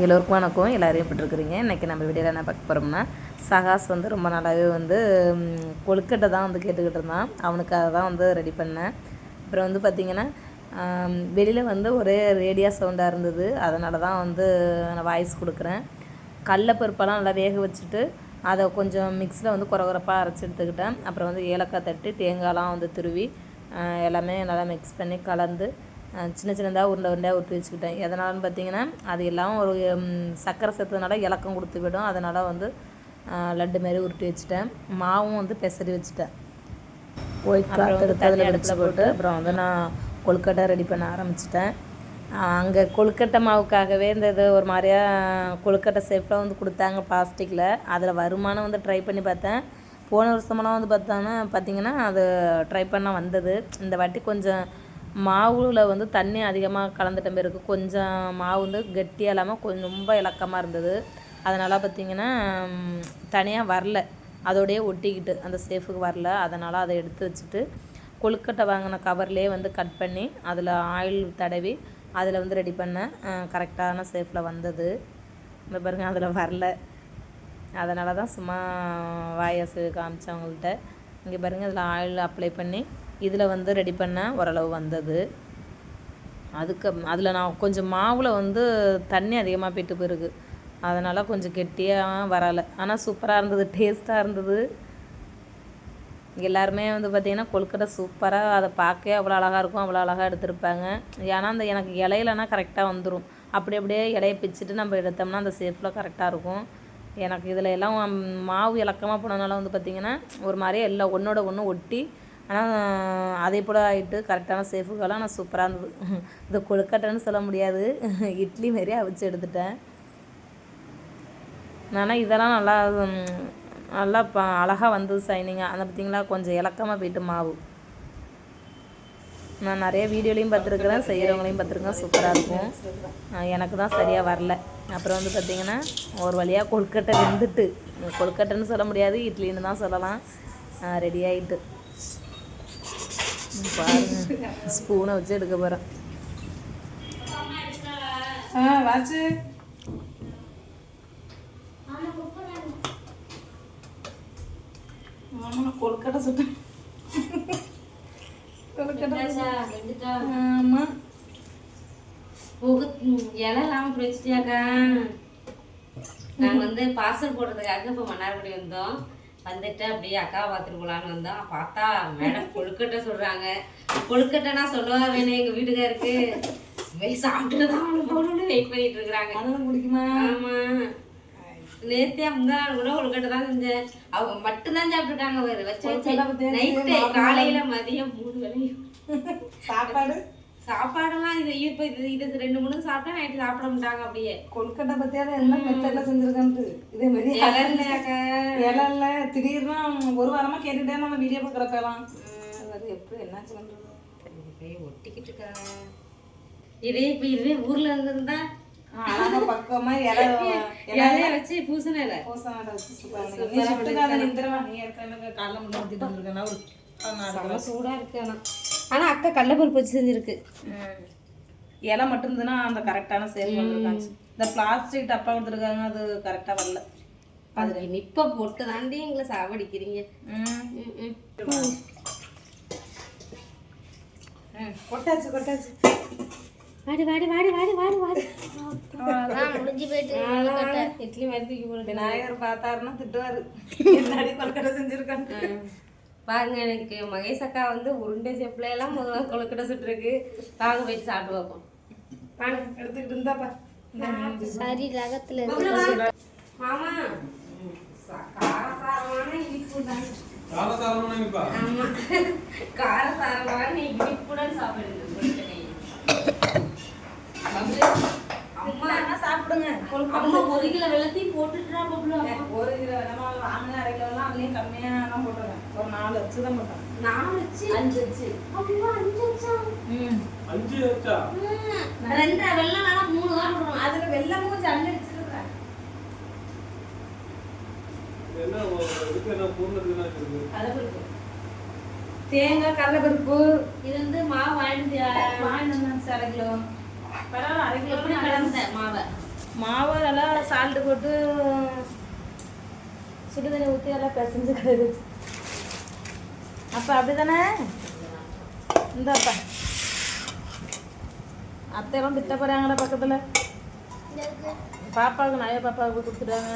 எல்லோருக்கும் வணக்கம். எல்லோரும் எப்படிருக்கிறீங்க இன்றைக்கி நம்ம வீடியோவில் என்ன பார்க்க போகிறோம்னா சகாஸ் வந்து ரொம்ப நல்லாவே வந்து கொழுக்கட்டை தான் வந்து கேட்டுக்கிட்டு இருந்தான். அவனுக்கு அதை தான் வந்து ரெடி பண்ணேன். அப்புறம் வந்து பார்த்திங்கன்னா வெளியில் வந்து ஒரே ரேடியா சவுண்டாக இருந்தது. அதனால தான் வந்து நான் வாய்ஸ் கொடுக்குறேன். கடலப்பருப்பெல்லாம் நல்லா வேக வச்சுட்டு அதை கொஞ்சம் மிக்ஸியில் வந்து குறகுறப்பாக அரைச்சி எடுத்துக்கிட்டேன். அப்புறம் வந்து ஏலக்காய் தட்டி தேங்காய்லாம் வந்து துருவி எல்லாமே நல்லா மிக்ஸ் பண்ணி கலந்து சின்ன சின்னதாக உருண்டை உருண்டையாக ஊற்றி வச்சுக்கிட்டேன். எதனாலன்னு பார்த்தீங்கன்னா அது எல்லாம் ஒரு ம், சர்க்கரை சேர்த்ததுனால இலக்கம் கொடுத்து விடும். அதனால் வந்து லட்டு மாரி உருட்டி வச்சுட்டேன். மாவும் வந்து பெசரி வச்சுட்டேன். வந்து தண்ணி அடுப்பில் போட்டு. அப்புறம் வந்து நான் கொழுக்கட்டை ரெடி பண்ண ஆரம்பிச்சிட்டேன். அங்கே கொழுக்கட்டை மாவுக்காகவே இந்த இது ஒரு மாதிரியா கொழுக்கட்டை ஷேப்பில் வந்து கொடுத்தாங்க பிளாஸ்டிக்கில் அதில் வருமானம் வந்து ட்ரை பண்ணி பார்த்தேன். போன வருஷமெல்லாம் வந்து பார்த்தாங்கன்னா பார்த்தீங்கன்னா அது ட்ரை பண்ண வந்தது. இந்த வாட்டி கொஞ்சம் மாவுல வந்து தண்ணி அதிகமாக கலந்துட்ட மாரி இருக்குது கொஞ்சம் மாவு வந்து கெட்டியாக இல்லாமல் கொஞ்சம் ரொம்ப இலக்கமாக இருந்தது. அதனால் பார்த்திங்கன்னா தனியாக வரல. அதோடையே ஒட்டிக்கிட்டு அந்த சேஃபுக்கு வரல. அதனால் அதை எடுத்து வச்சுட்டு கொழுக்கட்டை வாங்கின கவர்லேயே வந்து கட் பண்ணி அதில் ஆயில் தடவி அதில் வந்து ரெடி பண்ணேன் கரெக்டான சேஃபில் வந்தது. இந்த பாருங்க அதில் வரல. அதனால தான் சும்மா வாயசு காமிச்சவங்கள்ட்ட இங்கே பாருங்கள் அதில் ஆயில் அப்ளை பண்ணி இதில் வந்து ரெடி பண்ணேன் ஓரளவு வந்தது. அதுக்கு அதில் நான் கொஞ்சம் மாவில் வந்து தண்ணி அதிகமாக போயிட்டு போயிருக்கு. அதனால் கொஞ்சம் கெட்டியாக வரலை. ஆனால் சூப்பராக இருந்தது டேஸ்ட்டாக இருந்தது. எல்லாருமே வந்து பார்த்திங்கன்னா கொழுக்கட்டை சூப்பராக அதை பார்க்கவே அவ்வளோ அழகாக இருக்கும் அவ்வளோ அழகாக எடுத்திருப்பாங்க. ஏன்னா அந்த எனக்கு இலையிலனா கரெக்டாக வந்துடும் அப்படி அப்படியே இலையை பிச்சுட்டு நம்ம எடுத்தோம்னா அந்த சேஃபில் கரெக்டாக இருக்கும். எனக்கு இதில் எல்லாம் மாவு இலக்கமாக போனதுனால வந்து பார்த்திங்கன்னா ஒரு மாதிரியே எல்லாம் ஒன்றோட ஒன்று ஒட்டி ஆனால் அதே போல் ஆகிட்டு கரெக்டான சேஃபுக்கெல்லாம் நான் சூப்பராக இருந்தது. இது கொழுக்கட்டைன்னு சொல்ல முடியாது. இட்லி மாரி அவிச்சு எடுத்துட்டேன். ஆனால் இதெல்லாம் நல்லா நல்லா ப அழகாக வந்தது சைனிங்காக அந்த பார்த்தீங்களா கொஞ்சம் இலக்கமாக போயிட்டு மாவு. நான் நிறைய வீடியோலையும் பார்த்துருக்குறேன் செய்கிறவங்களையும் பார்த்துருக்கேன். சூப்பராக இருக்கும். எனக்கு தான் சரியாக வரல. அப்புறம் வந்து பார்த்திங்கன்னா ஒரு வழியாக கொழுக்கட்டை வெந்துட்டு. கொழுக்கட்டைன்னு சொல்ல முடியாது இட்லின்னு தான் சொல்லலாம். ரெடி ஆகிட்டு பாருங்க ஸ்பூனை வச்சு எடுக்க போகிறேன் ஆ வாச்சு ஆமா கொழுக்கட்டை சுட்டேன் கொழுக்கட்டை ஆமா இலை இல்லாமல் பிடிச்சிட்டியாக்கா நாங்கள் வந்து பார்சல் போடுறதுக்காக இப்போ மன்னார்குடி வந்தோம் வந்துட்டு அப்படியே அக்காவை பார்த்துட்டு போகலான்னு வந்தோம். பார்த்தா மேடம் கொழுக்கட்டை சொல்கிறாங்க கொழுக்கட்டைனா சொல்லவா வேணும் எங்கள் வீட்டுக்காருக்கு. போய் சாப்பிட்டு தான் அவனு போகணும்னு வெயிட் பண்ணிட்டு இருக்கிறாங்க. அதெல்லாம் பிடிக்குமா ஆமாம் நேத்தே முந்தா நாள் கூட கொழுக்கட்டை தான் செஞ்சேன். அவங்க மட்டும்தான் சாப்பிட்டுருக்காங்க வேறு. வச்சு கொழுக்கட்டை வச்சு நைட்டு காலையில் மதியம் மூணு வேலையும் சாப்பாடு? சாப்பாடெல்லாம் இது இப்போ இது இது ரெண்டு மூணு சாப்பிட்டா நைட்டு சாப்பிட மாட்டாங்க அப்படியே. கொழுக்கட்டை பத்தியாவது என்ன மெத்தட்ல செஞ்சிருக்கான்ட்டு. இதே மாதிரி இலை இல்ல திடீர்னு ஒரு வாரமா கேட்டுட்டே நம்ம வீடியோ பார்க்குறப்பெல்லாம் அது எப்படி என்னாச்சு பண்றது போய் ஒட்டிக்கிட்டு இருக்காங்க இதே இப்போ இதுவே ஊர்ல இருந்திருந்தா பக்கமா இலை இலைய வச்சு பூசண இலை. வச்சு. நீ சுட்டுக்காத ஏற்கனவே காலைல ஒரு பதினாறு செம சூடா இருக்கு ஆனா. ஆனா அக்கா கடலப்பருப்பு வச்சு செஞ்சிருக்கு. இலை மட்டும் இருந்ததுன்னா அந்த கரெக்டான சேல் வந்துருக்காச்சு இந்த பிளாஸ்டிக் டப்பா கொடுத்துருக்காங்க அது கரெக்டாக வரல. அது நிப்ப போட்டு தாண்டி எங்களை சாவடிக்கிறீங்க. ம் ம், ம். ம் கொட்டாச்சு கொட்டாச்சு. வாடி வாடி வாடி வாடி வாடி வாடி. அவ்வளவுதான். இட்லி மாதிரி தூக்கி போட்டு விநாயகர் பார்த்தாருன்னா திட்டுவாரு. என்னடி கொல்கட்டை செஞ்சிருக்கான்னு. பாருங்க எனக்கு மகேஷ் அக்கா வந்து உருண்டை செப்பில எல்லாம் முதல்ல கொழுக்கட்டை சுட்டுருக்கு. வாங்க போயிட்டு சாப்பிட்டு பார்ப்போம். எடுத்துக்கிட்டு இருந்தாப்பா. மாமா. ச- காரசாரமான இனிப்புடன் காலசாரமானப்பா ஆமா. காரசாரமான இனிப்புடன். அம்மா சாப்பிடுங்க அம்மா ஒரு கிலோ வெள்ளத்தையும் போட்டுட்டுறா ஒரு கிலோ நம்ம வாங்கின அரை கிலோலாம் அதுலேயும் கம்மியாக தான் போட்டுருக்கேன் ஒரு நாலு வச்சு தான் போட்டேன் நான் வச்சு அஞ்சு வச்சு அப்படியா? அஞ்சு வச்சா ம். அஞ்சு வச்சா ரெண்டரை வெள்ளம் வேணா மூணு தான் போடுறோம். அதில் வெள்ளம் மூஞ்சி அள்ளி வச்சிருக்கேன் என்ன ஒரு இதுக்கு என்ன பூர்ணத்துக்கு என்ன இருக்கு கடலைப்பருப்பு தேங்காய் கடலைப்பருப்பு இது வந்து மாவு வாங்கிட்டு வாங்கிட்டு வந்தாச்சு அரை கிலோ. பரவாயில்ல அரை கிலோ எப்படி கலந்த மாவை. மாவை நல்லா சால்ட்டு போட்டு சுடு தண்ணி ஊற்றி நல்லா பிசைஞ்சு கிடக்கு அப்போ அப்படி தானே இந்தாப்பா. அத்தையெல்லாம் திட்ட போகிறாங்கடா பக்கத்தில். பாப்பாவுக்கு நிறைய பாப்பாவுக்கு கொடுத்துட்டாங்க.